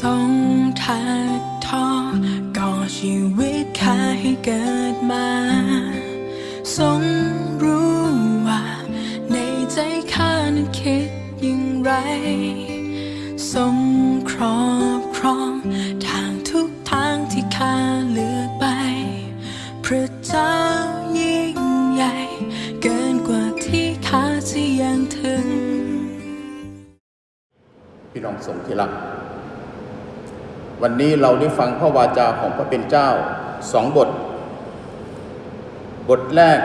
ทรงถักทอก่อชีวิตข้าให้เกิดมาทรงรู้ว่า ในใจข้านั้นคิดอย่างไรทรงครอบครองทางทุกทางที่ข้าเลือกไป พระเจ้ายิ่งใหญ่ เกินกว่าที่ข้าจะยังถึง พี่น้องสงที่รัก วันนี้เราได้ฟังพระวาจาของพระเป็นเจ้าสองบท บทแรก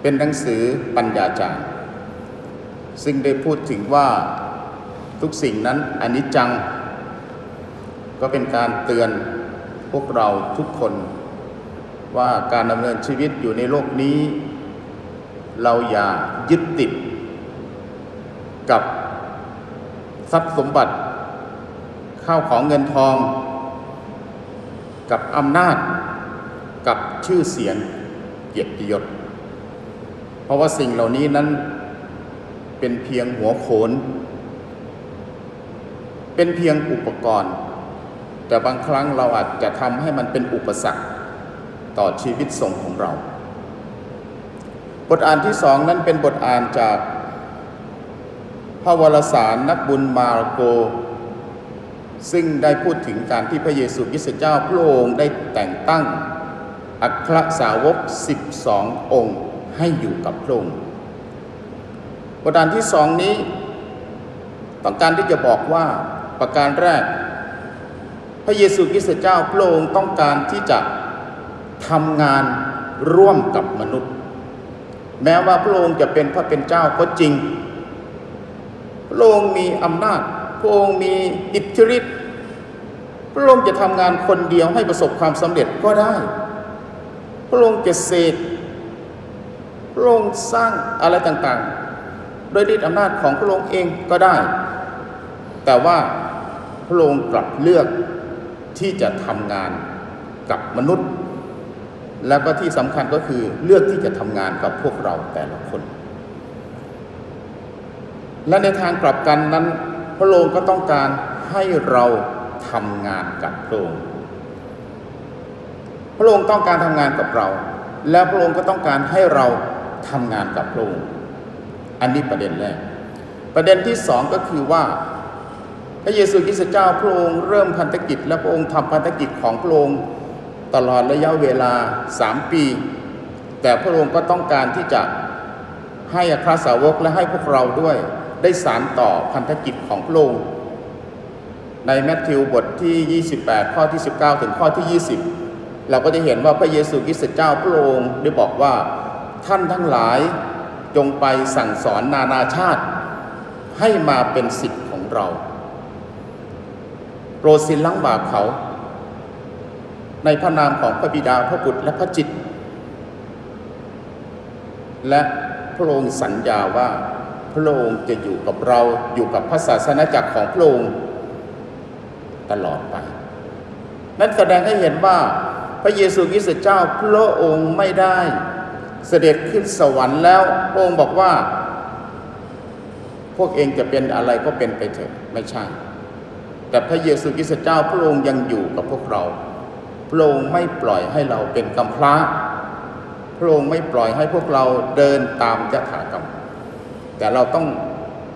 เป็นหนังสือปัญญาจารย์ซึ่งได้พูดถึงว่าทุกสิ่งนั้นอนิจจัง ก็เป็นการเตือนพวกเราทุกคน ว่าการดำเนินชีวิตอยู่ในโลกนี้ เราอย่ายึดติดกับทรัพย์สมบัติ ข้าวของเงินทอง กับอำนาจกับชื่อเสียงเกียรติยศ เพราะว่าสิ่งเหล่านี้นั้นเป็นเพียงหัวโขน เป็นเพียงอุปกรณ์ แต่บางครั้งเราอาจจะทำให้มันเป็นอุปสรรคต่อชีวิตสงของเรา บทอ่านที่สองนั้นเป็นบทอ่านจากพระวรสารนักบุญมารโก ซึ่งได้พูดถึงการที่พระเยซูคริสต์เจ้าพระองค์ได้แต่งตั้ง อัครสาวก 12 องค์ให้อยู่กับพระองค์บทอ่านที่สองนี้ ต้องการที่จะบอกว่าประการแรก พระเยซูคริสต์เจ้าพระองค์ต้องการที่จะทำงานร่วมกับมนุษย์ แม้ว่าพระองค์จะเป็นพระเป็นเจ้าก็จริง พระองค์มีอำนาจ ระองค์มีอิทธิฤทธิ์พระองค์จะทำงานคนเดียวให้ประสบความสำเร็จก็ได้ พระองค์จะเสกพระองค์สร้างอะไรต่างๆ โดยฤทธิอำนาจของพระองค์เองก็ได้ แต่ว่าพระองค์กลับเลือกที่จะทำงานกับมนุษย์ แล้วก็ที่สำคัญก็คือเลือกที่จะทำงานกับพวกเราแต่ละคน และในทางกลับกันนั้น พระองค์ก็ต้องการให้เราทำงานกับพระองค์พระองค์ต้องการทำงานกับเรา และพระองค์ก็ต้องการให้เราทำงานกับพระองค์อันนี้ประเด็นแรก ประเด็นที่สองก็คือว่า พระเยซูคริสต์เจ้าพระองค์เริ่มพันธกิจ และพระองค์ทำพันธกิจของพระองค์ตลอดระยะเวลาสามปี แต่พระองค์ก็ต้องการที่จะให้อัครสาวกและให้พวกเราด้วย ได้สารต่อพันธกิจของพระองค์ในแมทธิวบทที่ 28 ข้อที่ 19 ถึงข้อที่ 20 เราก็จะเห็นว่าพระเยซูคริสต์เจ้าพระองค์ได้บอกว่าท่านทั้งหลายจงไปสั่งสอนนานาชาติ ให้มาเป็นสิทธิ์ของเรา โปรดสินล้างบาปเขา ในพระนามของพระบิดาพระบุตรและพระจิต และพระองค์สัญญาว่า พระองค์จะอยู่กับเราอยู่กับพระศาสนาจักรของพระองค์ตลอดไป นั่นแสดงให้เห็นว่าพระเยซูคริสต์เจ้าพระองค์ไม่ได้ เสด็จขึ้นสวรรค์แล้วพระองค์บอกว่า พวกเองจะเป็นอะไรก็เป็นไปเถอะไม่ใช่ แต่พระเยซูคริสต์เจ้าพระองค์ยังอยู่กับพวกเรา พระองค์ไม่ปล่อยให้เราเป็นกำพร้าพระองค์ไม่ปล่อยให้พวกเราเดินตามยถากรรม แต่เราต้อง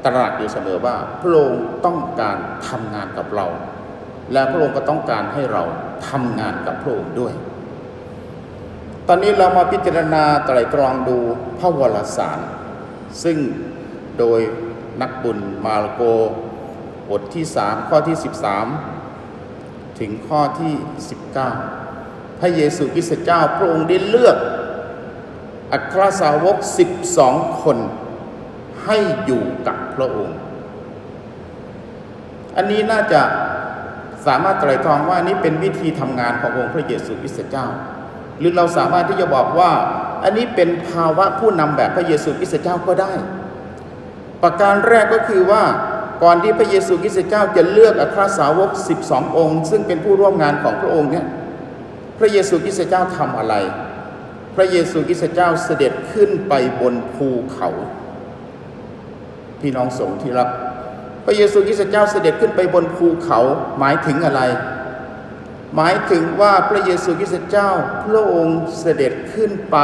ตระหนักอยู่เสมอว่าพระองค์ต้องการทำงานกับเรา และพระองค์ก็ต้องการให้เราทำงานกับพระองค์ด้วย ตอนนี้เรามาพิจารณาไตรตรองดูพระวรสาร ซึ่งโดยนักบุญมาระโกบทที่ 3 ข้อที่ 13 ถึงข้อที่ 19 พระเยซูคริสต์เจ้าพระองค์ได้เลือก อัครสาวก 12 คน ให้อยู่กับพระองค์ อันนี้น่าจะสามารถไตรตรองว่านี้เป็นวิธีทำงานขององค์พระเยซูคริสต์เจ้า หรือเราสามารถที่จะบอกว่า อันนี้เป็นภาวะผู้นำแบบพระเยซูคริสต์เจ้าก็ได้ ประการแรกก็คือว่าก่อนที่พระเยซูคริสต์เจ้าจะเลือกอัครสาวก 12 องค์ ซึ่งเป็นผู้ร่วมงานของพระองค์เนี่ยพระเยซูคริสต์เจ้าทำอะไร พระเยซูคริสต์เจ้าเสด็จขึ้นไปบนภูเขา พี่น้องสงฆ์ที่รัก พระเยซูคริสต์เจ้าเสด็จขึ้นไปบนภูเขาหมายถึงอะไร หมายถึงว่าพระเยซูคริสต์เจ้าพระองค์เสด็จขึ้นไป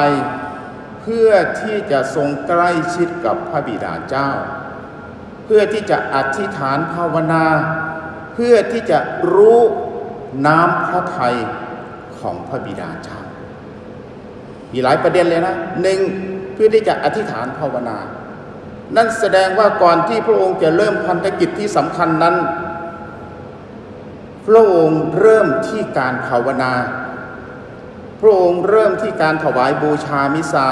เพื่อที่จะทรงใกล้ชิดกับพระบิดาเจ้า เพื่อที่จะอธิษฐานภาวนา เพื่อที่จะรู้น้ำพระทัยของพระบิดาเจ้ามีหลายประเด็นเลยนะหนึ่งเพื่อที่จะอธิษฐานภาวนา นั่นแสดงว่าก่อนที่พระองค์จะเริ่มพันธกิจที่สำคัญนั้น พระองค์เริ่มที่การภาวนา พระองค์เริ่มที่การถวายบูชามิสา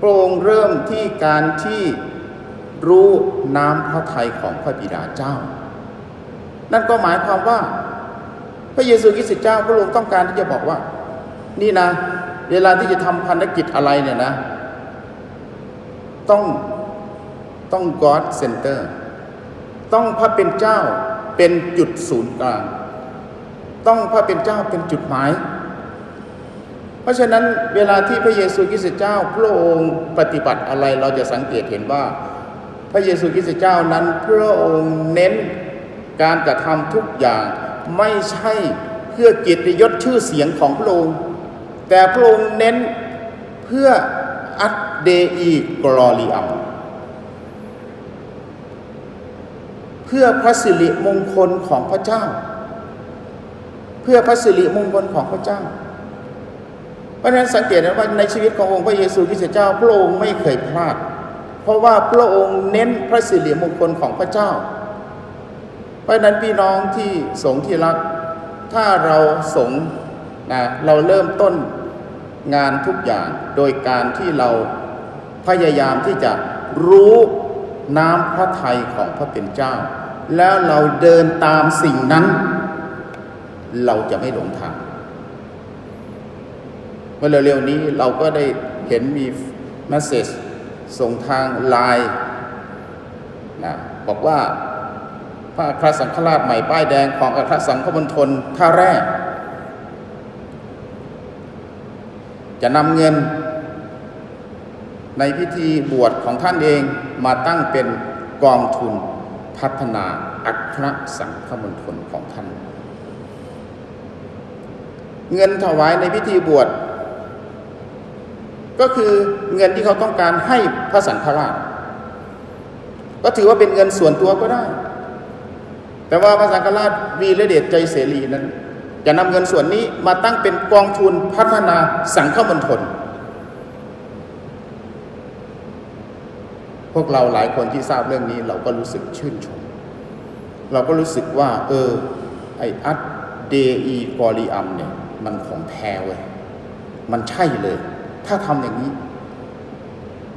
พระองค์เริ่มที่การที่รู้น้ำพระทัยของพระบิดาเจ้า นั่นก็หมายความว่า พระเยซูคริสต์เจ้าพระองค์ต้องการที่จะบอกว่า นี่นะ เวลาที่จะทำพันธกิจอะไรเนี่ยนะ ต้อง ต้อง God Center ต้องพระเป็นเจ้าเป็นจุดศูนย์กลาง ต้องพระเป็นเจ้าเป็นจุดหมาย เพราะฉะนั้นเวลาที่พระเยซูคริสต์เจ้าพระองค์ปฏิบัติอะไรเราจะสังเกตเห็นว่า พระเยซูคริสต์เจ้านั้นพระองค์เน้นการกระทำทุกอย่างไม่ใช่เพื่อเกียรติยศชื่อเสียงของพระองค์ แต่พระองค์เน้นเพื่ออัดเดอีกรอริอัม พื่อพระสิริมงคลของพระเจ้า เพื่อพระสิริมงคลของพระเจ้า เพราะฉะนั้นสังเกตนะว่าในชีวิตขององค์พระเยซูคริสต์เจ้าพระองค์ไม่เคยพลาด เพราะว่าพระองค์เน้นพระสิริมงคลของพระเจ้า เพราะฉะนั้นพี่น้องที่สงฆ์ที่รัก ถ้าเราสงฆ์นะเราเริ่มต้นงานทุกอย่างโดยการที่เราพยายามที่จะรู้น้ำพระทัยของพระเป็นเจ้า แล้วเราเดินตามสิ่งนั้น เราจะไม่หลงทางเมื่อเร็วๆนี้เราก็ได้เห็นมีมสเซจส่งทางไลน์นะบอกว่าพระอัครสังฆราชใหม่ป้ายแดงของอัครสังฆมณฑลท่าแรก จะนำเงินในพิธีบวชของท่านเองมาตั้งเป็นกองทุน พัฒนาอัครสังฆมณฑลของท่าน เงินถวายในพิธีบวช ก็คือเงินที่เขาต้องการให้พระสังฆราช ก็ถือว่าเป็นเงินส่วนตัวก็ได้ แต่ว่าพระสังฆราชวีระเดชใจเสรีนั้น จะนำเงินส่วนนี้มาตั้งเป็นกองทุนพัฒนาสังฆมณฑล พวกเราหลายคนที่ทราบเรื่องนี้เราก็รู้สึกชื่นชม เราก็รู้สึกว่า เออ ไออัดเดอีกอริอัมเนี่ย มันของแท้เว้ยมันใช่เลย ถ้าทำอย่างนี้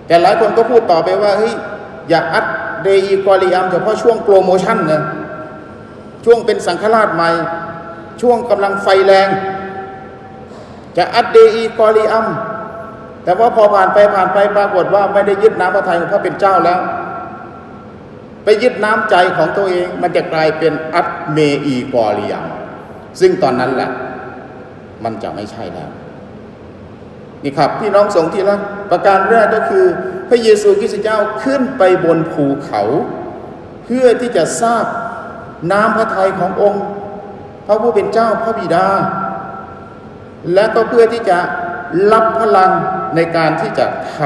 แต่หลายคนก็พูดต่อไปว่าเฮ้ยอย่าอัดเดอีกอริอัมเฉพาะช่วงโปรโมชั่นนะช่วงเป็นสังฆราชใหม่ ช่วงกำลังไฟแรง จะอัดเดอีกอริอัม แต่ว่าพอผ่านไปผ่านไปปรากฏว่าไม่ได้ยึดน้ำพระทัยของพระเป็นเจ้าแล้ว ไปยึดน้ำใจของตัวเอง มันจะกลายเป็นอัตเมอีกอริยัมซึ่งตอนนั้นแหละ มันจะไม่ใช่แล้วนี่ครับพี่น้องสงฆ์ที่รักประการแรกก็คือ พระเยซูคริสต์เจ้าขึ้นไปบนภูเขา เพื่อที่จะทราบน้ำพระทัยขององค์ พระผู้เป็นเจ้าพระบิดา และก็เพื่อที่จะรับพลัง ในการที่จะท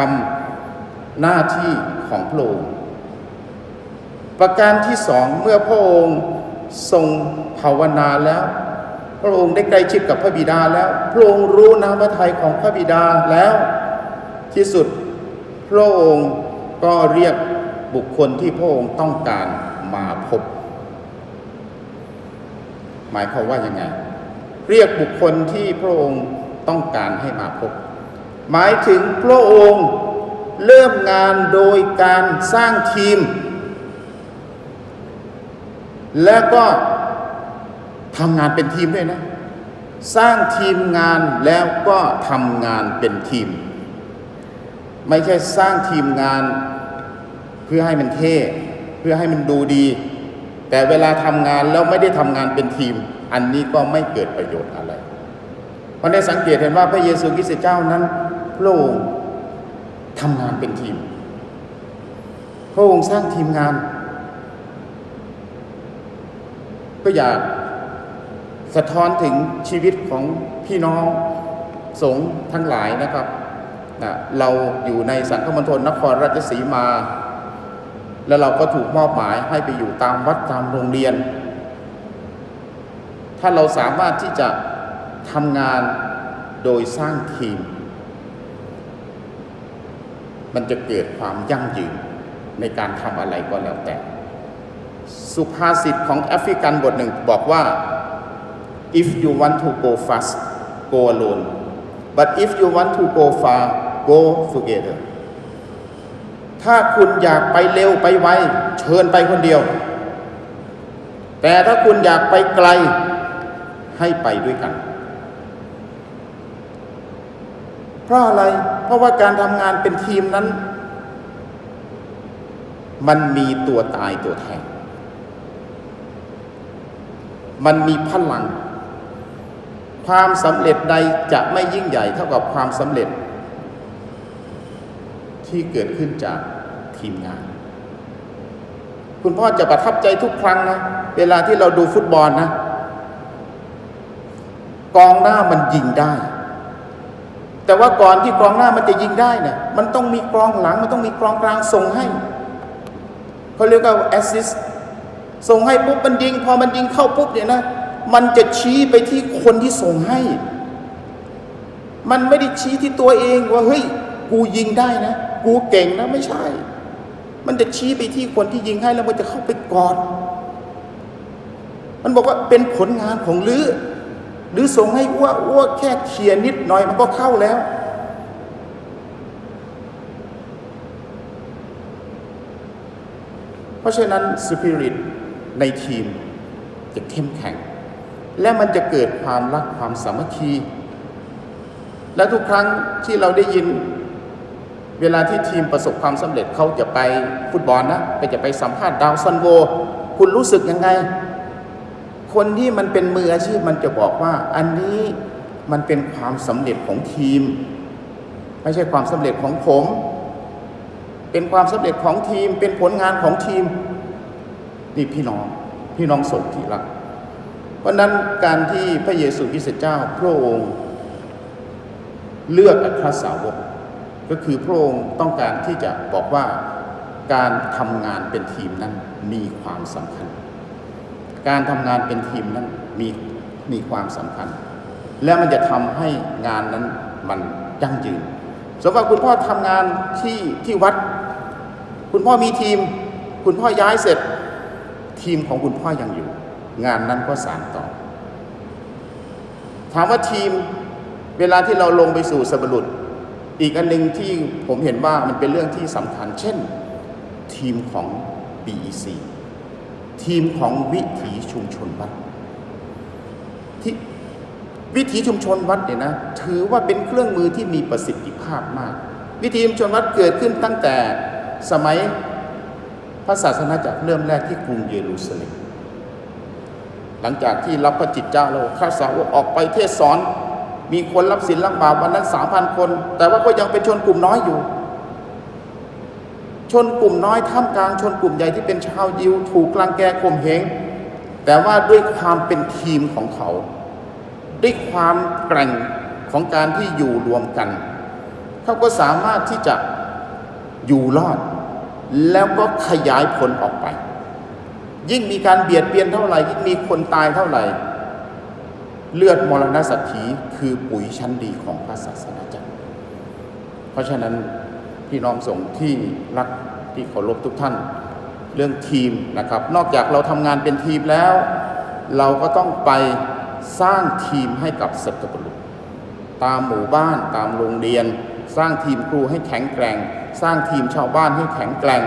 ำหน้าที่ของพระองค์ประการที่สองเมื่อพระองค์ทรงภาวนาแล้ว พระองค์ได้ใกล้ชิดกับพระบิดาแล้ว พระองค์รู้น้ำพระทัยของพระบิดาแล้ว ที่สุดพระองค์ก็เรียกบุคคลที่พระองค์ต้องการมาพบ หมายความว่ายังไง เรียกบุคคลที่พระองค์ต้องการให้มาพบ หมายถึงพระองค์เริ่มงานโดยการสร้างทีม และก็ทำงานเป็นทีมด้วยนะ สร้างทีมงานแล้วก็ทำงานเป็นทีม ไม่ใช่สร้างทีมงานเพื่อให้มันเท่เพื่อให้มันดูดี แต่เวลาทำงานแล้วไม่ได้ทำงานเป็นทีม อันนี้ก็ไม่เกิดประโยชน์อะไร เพราะได้สังเกตเห็นว่าพระเยซูคริสต์เจ้านั้น พระองค์ทำงานเป็นทีม พระองค์สร้างทีมงาน ก็อยากสะท้อนถึงชีวิตของพี่น้องสงฆ์ทั้งหลายนะครับนะเราอยู่ในสังฆมณฑลนครราชสีมา แล้วเราก็ถูกมอบหมายให้ไปอยู่ตามวัดตามโรงเรียน ถ้าเราสามารถที่จะทำงานโดยสร้างทีม มันจะเกิดความยั่งยืนในการทำอะไรก็แล้วแต่ สุภาษิตของแอฟริกันบทหนึ่งบอกว่า if you want to go fast go alone but if you want to go far go together ถ้าคุณอยากไปเร็วไปไวเชิญไปคนเดียว แต่ถ้าคุณอยากไปไกลให้ไปด้วยกัน เพราะอะไร เพราะว่าการทำงานเป็นทีมนั้น มันมีตัวตายตัวแทน มันมีพลัง ความสำเร็จใดจะไม่ยิ่งใหญ่เท่ากับความสำเร็จ ที่เกิดขึ้นจากทีมงาน คุณพ่อจะประทับใจทุกครั้งนะ เวลาที่เราดูฟุตบอลนะ กองหน้ามันยิงได้ แต่ว่าก่อนที่กองหน้ามันจะยิงได้เนี่ยมันต้องมีกองหลัง มันต้องมีกองกลางส่งให้เขาเรียกว่าแอสซิสส่งให้ปุ๊บมันยิง พอมันยิงเข้าปุ๊บเนี่ยนะมันจะชี้ไปที่คนที่ส่งให้ มันไม่ได้ชี้ที่ตัวเองว่าเฮ้ยกูยิงได้นะ กูเก่งนะไม่ใช่ มันจะชี้ไปที่คนที่ยิงให้แล้วมันจะเข้าไปกอดมันบอกว่าเป็นผลงานของลือ หรือส่งให้อ้วอ้วแค่เคียนิดหน่อยมันก็เข้าแล้ว เพราะฉะนั้นสปิริตในทีมจะเข้มแข็ง และมันจะเกิดความรักความสามัคคี และทุกครั้งที่เราได้ยินเวลาที่ทีมประสบความสำเร็จเขาจะไปฟุตบอลนะไปจะไปสัมภาษณ์ดาวซันโว คุณรู้สึกยังไง คนที่มันเป็นมืออาชีพมันจะบอกว่า อันนี้มันเป็นความสำเร็จของทีม ไม่ใช่ความสำเร็จของผม เป็นความสำเร็จของทีม เป็นผลงานของทีม นี่พี่น้องพี่น้องสงที่รักเพราะนั้นการที่พระเยซูคริสต์เจ้าพระองค์เลือกอัครสาวก ก็คือพระองค์ต้องการที่จะบอกว่าการทำงานเป็นทีมนั้นมีความสำคัญ การทำงานเป็นทีมนั้นมีมีความสำคัญ และมันจะทำให้งานนั้นมันยั่งยืนสมมติว่าคุณพ่อทำงานที่ที่วัด คุณพ่อมีทีม คุณพ่อย้ายเสร็จ ทีมของคุณพ่อยังอยู่ งานนั้นก็สานต่อ ถามว่าทีมเวลาที่เราลงไปสู่สบรุษอีกอันหนึ่งที่ผมเห็นว่ามันเป็นเรื่องที่สำคัญ เช่น ทีมของ BEC ทีมของวิถีชุมชนวัดที่วิถีชุมชนวัดเนี่ยนะถือว่าเป็นเครื่องมือที่มีประสิทธิภาพมาก วิถีชุมชนวัดเกิดขึ้นตั้งแต่สมัยพระศาสนาจักรเริ่มแรกที่กรุงเยรูซาเล็มหลังจากที่รับพระจิตเจ้าแล้วข้าสาวกออกไปเทศสอน มีคนรับศีลรับบาปวันนั้นสามพันคน แต่ว่าก็ยังเป็นชนกลุ่มน้อยอยู่ ชนกลุ่มน้อยท่ามกลางชนกลุ่มใหญ่ที่เป็นชาวยิวถูกกลังแกข่มเหงแต่ว่าด้วยความเป็นทีมของเขา ด้วยความแกร่งของการที่อยู่รวมกัน เขาก็สามารถที่จะอยู่รอด แล้วก็ขยายผลออกไป ยิ่งมีการเบียดเบียนเท่าไหร่ ยิ่งมีคนตายเท่าไหร่ เลือดมรณะสักขีคือปุ๋ยชั้นดีของพระศาสนาจักร เพราะฉะนั้น พี่น้องสงฆ์ที่รักที่เคารพทุกท่าน เรื่องทีมนะครับ นอกจากเราทำงานเป็นทีมแล้ว เราก็ต้องไปสร้างทีมให้กับสัตว์ปรุษตามหมู่บ้านตามโรงเรียน สร้างทีมครูให้แข็งแกร่ง สร้างทีมชาวบ้านให้แข็งแกร่ง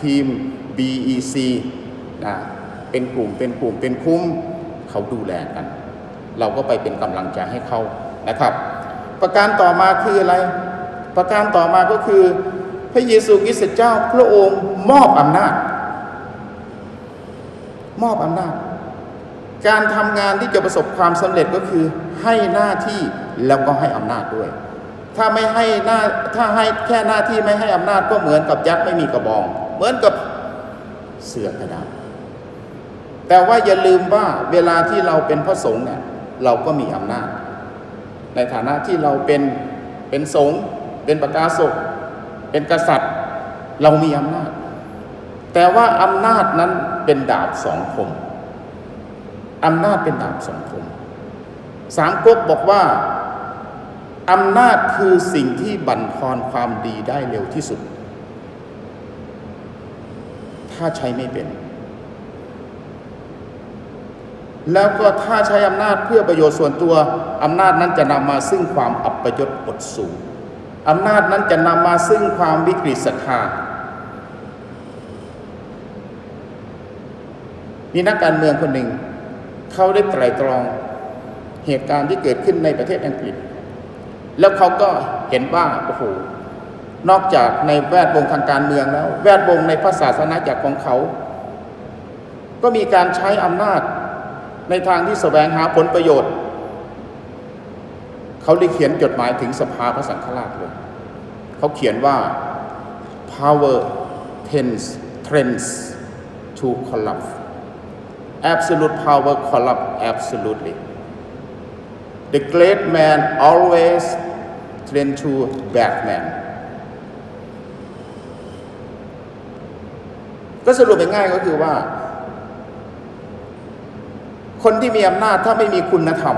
ทีม BEC นะเป็นกลุ่มเป็นกลุ่มเป็นคุ้มเขาดูแลกัน เราก็ไปเป็นกำลังใจให้เขานะครับ ประการต่อมาคืออะไร ประการต่อมาก็คือ พระเยซูคริสต์เจ้าพระองค์มอบอำนาจ มอบอำนาจ การทำงานที่จะประสบความสำเร็จก็คือให้หน้าที่แล้วก็ให้อำนาจด้วย ถ้าไม่ให้หน้าถ้าให้แค่หน้าที่ไม่ให้อำนาจก็เหมือนกับยักษ์ไม่มีกระบอง เหมือนกับเสือกระดาษแต่ว่าอย่าลืมว่าเวลาที่เราเป็นพระสงฆ์เนี่ยเราก็มีอำนาจ ในฐานะที่เราเป็นเป็นสงฆ์ เป็นประกาศกเป็นกษัตริย์ เรามีอำนาจ แต่ว่าอำนาจนั้นเป็นดาบสองคมอำนาจเป็นดาบสองคมสามก๊กบอกว่าอำนาจคือสิ่งที่บั่นทอนความดีได้เร็วที่สุด ถ้าใช้ไม่เป็น แล้วก็ถ้าใช้อำนาจเพื่อประโยชน์ส่วนตัวอำนาจนั้นจะนำมาซึ่งความอับปยศอดสูง อำนาจนั้นจะนำมาซึ่งความวิกฤตศรัทธามีนักการเมืองคนหนึ่ง เขาได้ไตรตรองเหตุการณ์ที่เกิดขึ้นในประเทศอังกฤษ แล้วเขาก็เห็นว่าโอ้โหนอกจากในแวดวงทางการเมืองแล้ว แวดวงในพระศาสนาจักรของเขา ก็มีการใช้อำนาจในทางที่แสวงหาผลประโยชน์ เขาได้เขียนจดหมายถึงสภาพระสังฆราชเลย เขาเขียนว่า power tends trends to collapse absolute power corrupt absolutely the great man always trend to bad man ก็สรุปง่ายๆก็คือว่า คนที่มีอำนาจถ้าไม่มีคุณธรรม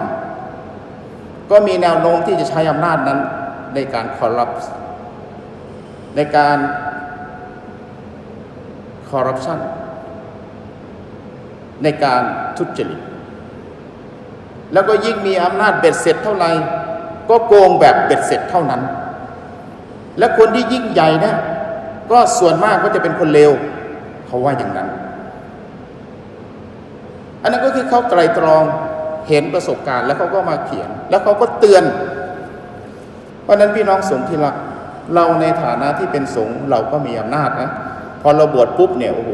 ก็มีแนวโน้มที่จะใช้อำนาจนั้นในการคอร์รัปในการคอร์รัปชันในการทุจริต แล้วก็ยิ่งมีอำนาจเบ็ดเสร็จเท่าไหร่ก็โกงแบบเบ็ดเสร็จเท่านั้น และคนที่ยิ่งใหญ่นะก็ส่วนมากก็จะเป็นคนเลวเขาว่าอย่างนั้น อันนั้นก็คือเขาไตรตรอง เห็นประสบการณ์ แล้วเขาก็มาเขียน แล้วเขาก็เตือน เพราะนั้นพี่น้องสงฆ์ที่รักเราในฐานะที่เป็นสงฆ์เราก็มีอำนาจนะพอเราบวชปุ๊บเนี่ยโอ้โห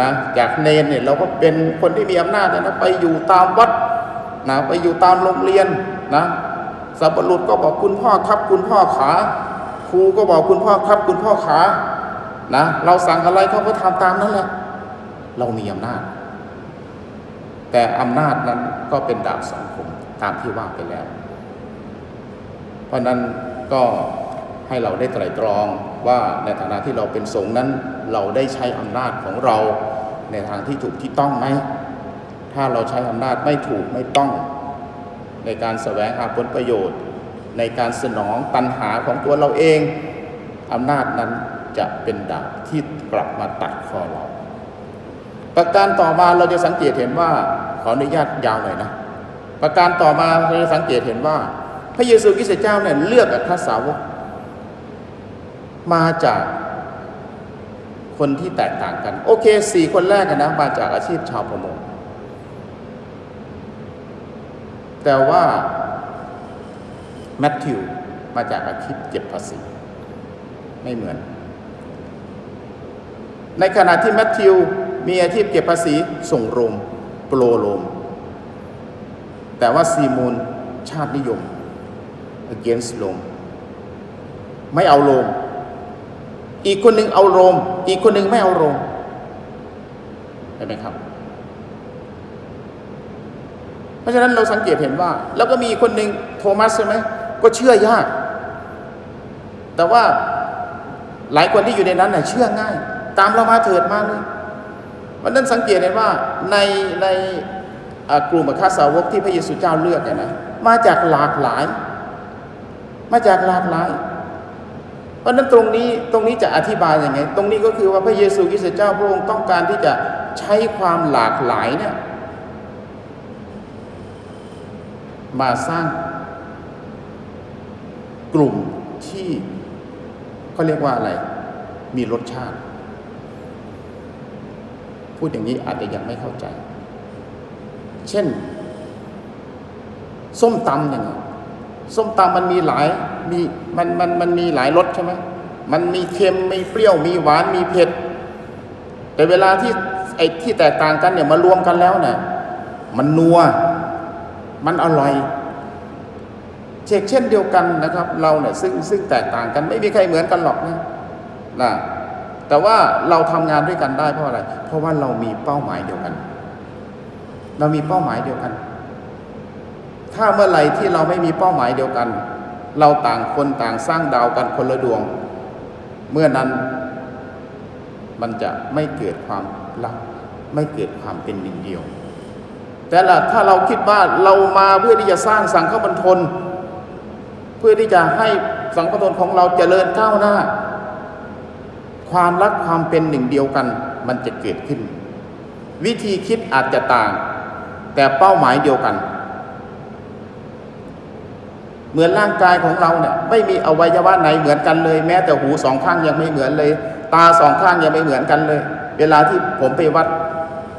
นะจากเนนเนี่ยเราก็เป็นคนที่มีอำนาจนะไปอยู่ตามวัดนะไปอยู่ตามโรงเรียนนะสับปะรุษก็บอกคุณพ่อครับ คุณพ่อขาครูก็บอกคุณพ่อครับ คุณพ่อขานะเราสั่งอะไรเขาก็ทำตามนั้นแหละเรามีอำนาจ แต่อำนาจนั้นก็เป็นดาบสองคมตามที่ว่าไปแล้ว เพราะนั้นก็ให้เราได้ไตร่ตรองว่าในฐานะที่เราเป็นสงฆ์นั้น เราได้ใช้อำนาจของเราในทางที่ถูกที่ต้องไหม ถ้าเราใช้อำนาจไม่ถูกไม่ต้อง ในการแสวงหาผลประโยชน์ ในการสนองตัณหาของตัวเราเองอำนาจนั้นจะเป็นดาบที่กลับมาตัดคอเรา ประการต่อมาเราจะสังเกตเห็นว่า ขออนุญาตยาวหน่อยนะ ประการต่อมาเราจะสังเกตเห็นว่า พระเยซูคริสต์เจ้าเนี่ยเลือกพรสาวก มาจากคนที่แตกต่างกัน โอเคสี่คนแรกนนะมาจากอาชีพชาวประมง แต่ว่าแมทธิวมาจากอาชีพเก็บภาษีไม่เหมือน ในขณะที่แมทธิวมีอาชีพเก็บภาษีส่งโรม โปรโรมแต่ว่าซีมูลชาตินิยม against โรมไม่เอาโรมอีกคนหนึ่งเอาโรม อีกคนหนึ่งไม่เอาโรมเห็นไหมครับ เพราะฉะนั้นเราสังเกตเห็นว่า แล้วก็มีคนหนึ่งโทมัสใช่ไหมก็เชื่อยาก แต่ว่าหลายคนที่อยู่ในนั้นน่ะเชื่อง่าย ตามเรามาเถิดมาเลย วันนั้นสังเกตเห็นว่าในในกลุ่มอัครสาวกที่พระเยซูเจ้าเลือกเนี่ยนะมาจากหลากหลาย มาจากหลากหลายเพราะฉะนั้นตรงนี้ตรงนี้จะอธิบายยังไง ตรงนี้ก็คือว่าพระเยซูคริสต์เจ้าพระองค์ต้องการที่จะใช้ความหลากหลายเนี่ยมาสร้างกลุ่มที่เขาเรียกว่าอะไร มีรสชาติ พูดอย่างนี้อาจจะยังไม่เข้าใจ เช่น ส้มตำอย่างนี้ส้มตำมันมีหลายมีมันมันมันมีหลายรสใช่ไหมมันมีเค็มมีเปรี้ยวมีหวานมีเผ็ด แต่เวลาที่ไอ้ที่แตกต่างกันเนี่ยมารวมกันแล้วเนี่ยมันนัว มันอร่อยเช่นเช่นเดียวกันนะครับ เราเนี่ยซึ่งซึ่งแตกต่างกันไม่มีใครเหมือนกันหรอกนะนะ แต่ว่าเราทำงานด้วยกันได้เพราะอะไร เพราะว่าเรามีเป้าหมายเดียวกัน เรามีเป้าหมายเดียวกัน ถ้าเมื่อไหร่ที่เราไม่มีเป้าหมายเดียวกัน เราต่างคนต่างสร้างดาวกันคนละดวง เมื่อนั้นมันจะไม่เกิดความรัก ไม่เกิดความเป็นหนึ่งเดียว แต่ละถ้าเราคิดว่าเรามาเพื่อที่จะสร้างสังคมณฑลเพื่อที่จะให้สังคมณฑลของเราเจริญก้าวหน้า ความรักความเป็นหนึ่งเดียวกัน มันจะเกิดขึ้น วิธีคิดอาจจะต่าง แต่เป้าหมายเดียวกัน เหมือนร่างกายของเราเนี่ยไม่มีอวัยวะไหนเหมือนกันเลย แม้แต่หูสองข้างยังไม่เหมือนเลย ตาสองข้างยังไม่เหมือนกันเลย เวลาที่ผมไปวัด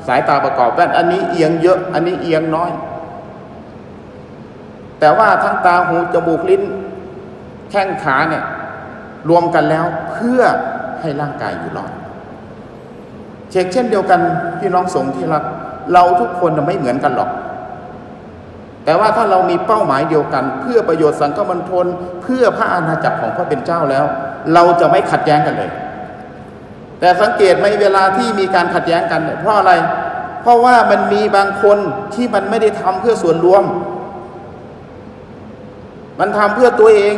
สายตาประกอบแว่นอันนี้เอียงเยอะอันนี้เอียงน้อย แต่ว่าทั้งตาหูจมูกลิ้นแข้งขาเนี่ยรวมกันแล้วเพื่อ ให้ร่างกายอยู่รอดเช็คเช่นเดียวกันพี่น้องสงฆ์ที่รัก เราทุกคนน่ะไม่เหมือนกันหรอก แต่ว่าถ้าเรามีเป้าหมายเดียวกัน เพื่อประโยชน์สังคมณฑลเพื่อพระอาณาจักรของพระเป็นเจ้าแล้ว เราจะไม่ขัดแย้งกันเลย แต่สังเกตไหมเวลาที่มีการขัดแย้งกันเนี่ยเพราะอะไร เพราะว่ามันมีบางคนที่มันไม่ได้ทำเพื่อส่วนรวม มันทำเพื่อตัวเอง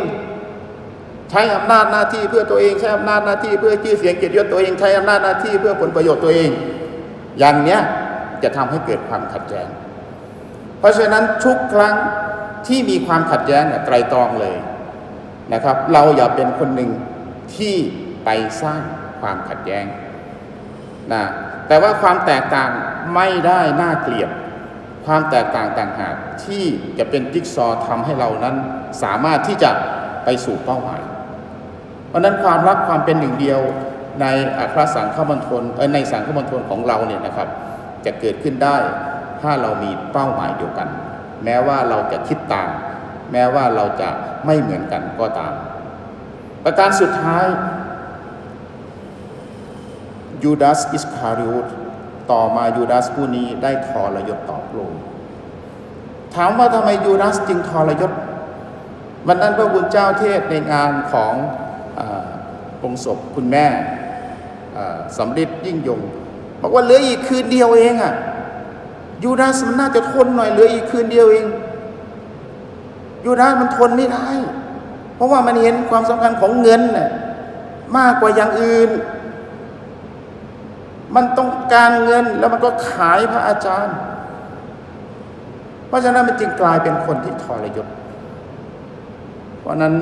ใช้อำนาจหน้าที่เพื่อตัวเอง ใช้อำนาจหน้าที่เพื่อชื่อเสียงเกียรติยศตัวเองใช้อำนาจหน้าที่เพื่อผลประโยชน์ตัวเอง อย่างเนี้ยจะทำให้เกิดความขัดแย้ง เพราะฉะนั้นทุกครั้งที่มีความขัดแย้งเนี่ยไตรตรองเลยนะครับ เราอย่าเป็นคนหนึ่งที่ไปสร้างความขัดแย้งนะแต่ว่าความแตกต่างไม่ได้น่าเกลียดความแตกต่างต่างหากที่จะเป็นจิ๊กซอว์ทำให้เรานั้นสามารถที่จะไปสู่เป้าหมาย เพราะนั้นความรักความเป็นหนึ่งเดียวในอัครสังฆมณฑลในสังฆมณฑลของเราเนี่ยนะครับ จะเกิดขึ้นได้ถ้าเรามีเป้าหมายเดียวกัน แม้ว่าเราจะคิดต่าง แม้ว่าเราจะไม่เหมือนกันก็ตาม ประการสุดท้ายยูดาสอิสคาริอุสต่อมายูดาสผู้นี้ได้ทรยศต่อพระองค์ถามว่าทำไมยูดาสจึงทรยศวันนั้นพระบุญเจ้าเทศในงานของ งค์ศพคุณแม่สำริดยิ่งยง บอกว่าเหลืออีกคืนเดียวเองอะยูดาสมันน่าจะทนหน่อยเหลืออีกคืนเดียวเองยูดามันทนไม่ได้ เพราะว่ามันเห็นความสำคัญของเงินน่ะมากกว่าอย่างอื่น มันต้องการเงินแล้วมันก็ขายพระอาจารย์ เพราะฉะนั้นมันจึงกลายเป็นคนที่ทรยศเพราะนั้น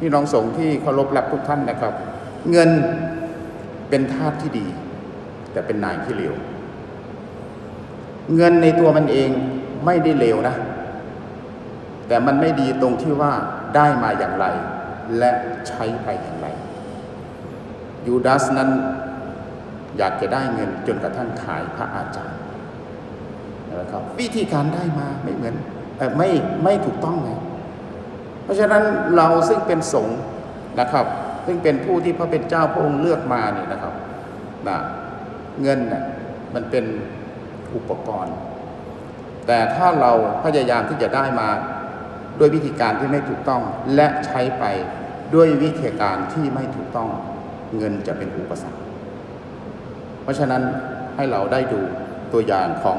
พี่น้องสงฆ์ที่เคารพรักทุกท่านนะครับ เงินเป็นทาสที่ดี แต่เป็นนายที่เลวเงินในตัวมันเองไม่ได้เลวนะ แต่มันไม่ดีตรงที่ว่าได้มาอย่างไร และใช้ไปอย่างไร ยูดาสนั้นอยากจะได้เงินจนกระทั่งขายพระอาจารย์นะครับวิธีการได้มาไม่เหมือนไม่ไม่ถูกต้องไง ราะฉะนั้นเราซึ่งเป็นสงฆ์นะครับ ซึ่งเป็นผู้ที่พระเป็นเจ้าพระองค์เลือกมาเนี่ยนะครับนะเงินน่ะมันเป็นอุปกรณ์ แต่ถ้าเราพยายามที่จะได้มาด้วยวิธีการที่ไม่ถูกต้องและใช้ไปด้วยวิธีการที่ไม่ถูกต้องเงินจะเป็นอุปสรรค เพราะฉะนั้นให้เราได้ดูตัวอย่างของ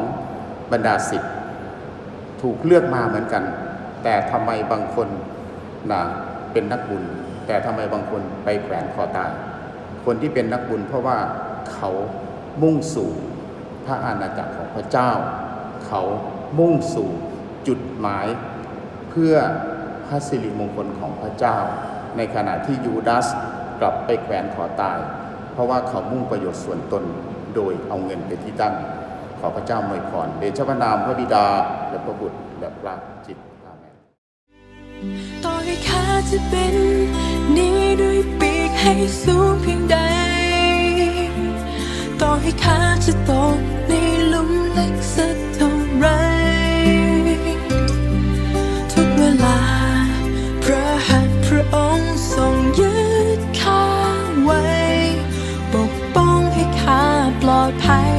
บรรดาศิษย์ถูกเลือกมาเหมือนกัน แต่ทำไมบางคน นะเป็นนักบุญ แต่ทำไมบางคนไปแขวนคอตาย คนที่เป็นนักบุญเพราะว่าเขามุ่งสู่พระอาณาจักรของพระเจ้า เขามุ่งสู่จุดหมายเพื่อพระสิริมงคลของพระเจ้า ในขณะที่ยูดาสกลับไปแขวนขอตาย เพราะว่าเขามุ่งประโยชน์ส่วนตนโดยเอาเงินเป็นที่ตั้งขอพระเจ้าอวยพรเดชพระนามพระบิดาและพระบุตรและพระจิต ต่อให้ขาจะเป็นนี้ด้วยปีกให้สูงเพียงใด ต่อให้ขาจะตกในลุมเล็กสักเท่าไร ทุกเวลา พระหัตถ์พระองค์ทรงยึดข้าไว้ ปกป้องให้ข้าปลอดภัย